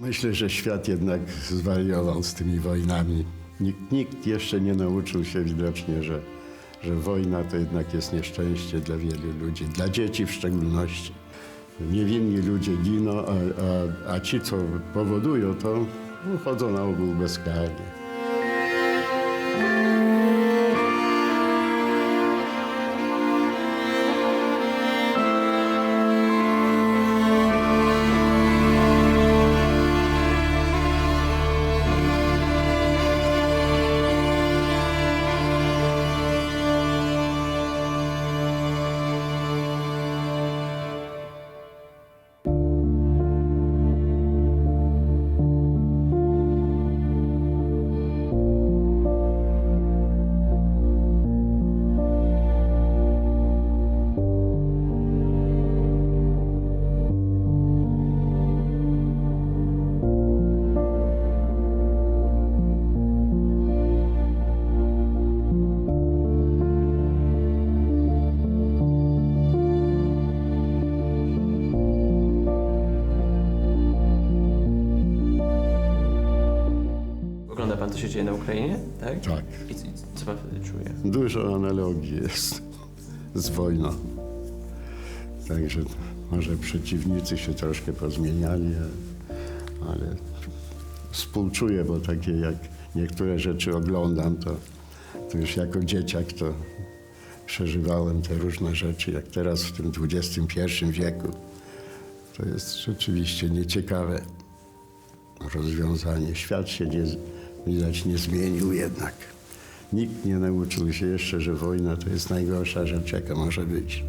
Myślę, że świat jednak zwariował z tymi wojnami. Nikt, nikt jeszcze nie nauczył się widocznie, że, że wojna to jednak jest nieszczęście dla wielu ludzi, dla dzieci w szczególności. Niewinni ludzie giną, a, a, a ci, co powodują to, uchodzą na ogół bezkarnie. Pan, co się dzieje na Ukrainie, tak? Tak. I, c- i co pan wtedy czuje? Dużo analogii jest z wojną. Także może przeciwnicy się troszkę pozmieniali, ale- ale współczuję, bo takie jak niektóre rzeczy oglądam, to, to już jako dzieciak to przeżywałem te różne rzeczy, jak teraz w tym XXI wieku. To jest rzeczywiście nieciekawe rozwiązanie. Świat się nie, widać nie zmienił jednak. Nikt nie nauczył się jeszcze, że wojna to jest najgorsza rzecz, jaka może być.